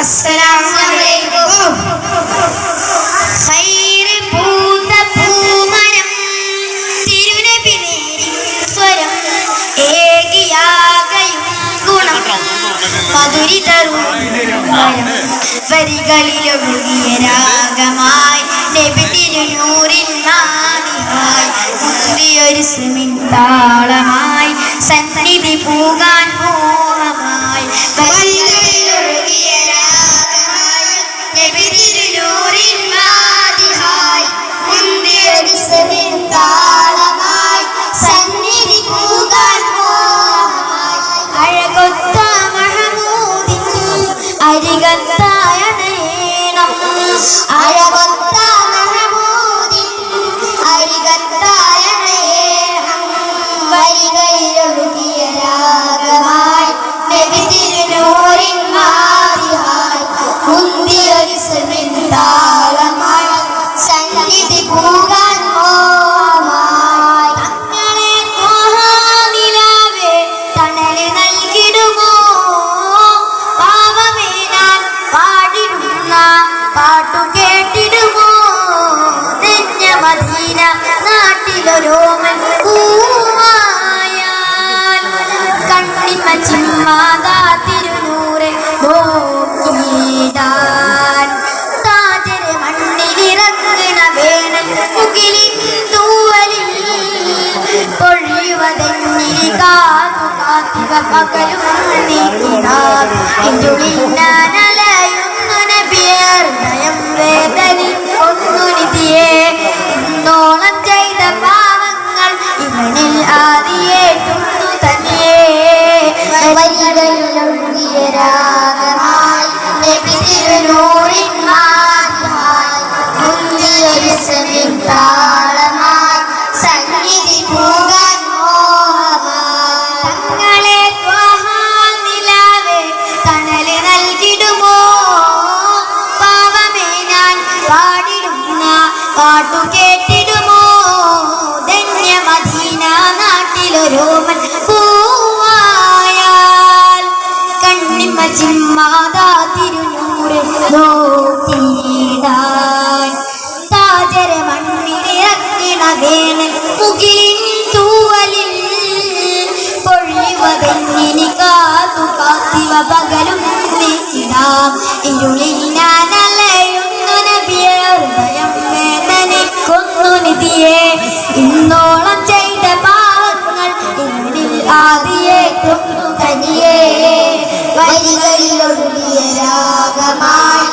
അസ്സലാമലൈക്കും പൂമരം ഗുണം. വരികളിലൊഴുകിയ രാഗമായി നബി തിരുനൂറിൻ നാദിയായി സിമിൻ താളമായി സന്നിധി പൂകാൻ മോഹമായി വരികളിലൊഴുകിയ രാഗമായി നബി തിരുനൂറിൻ നാദിയായി മുന്തിയൊരു താളമായി. സന്നിധി പൂകാൻ മോഹമായി അഴകൊത്ത മഹമൂദിൻ അരികത്തായ നേണം. പകലും നീക്കിടാം എന്നുള്ളിൽ പാട്ടു കേട്ടിടുമോ? ധന്യ മദീന നാട്ടിലൊരോമൻ പൂവായാൽ കണ്ണിമ ചിമ്മാതാ തിരുനൂറ് നോക്കിയിടാൻ. താജര മണ്ണിലിറക്കിണ വേനൽ മുകിലിൻ തൂവലിൽ പൊഴിവതെന്നിനി കാത്തു കാത്തിവ നബിയെ ഇന്നോളം ചെയ്ത പാവങ്ങൾ എന്നിൽ ആദിയെ കൊണ്ടു തനിയേ. വരികളിലൊഴുകിയ രാഗമായി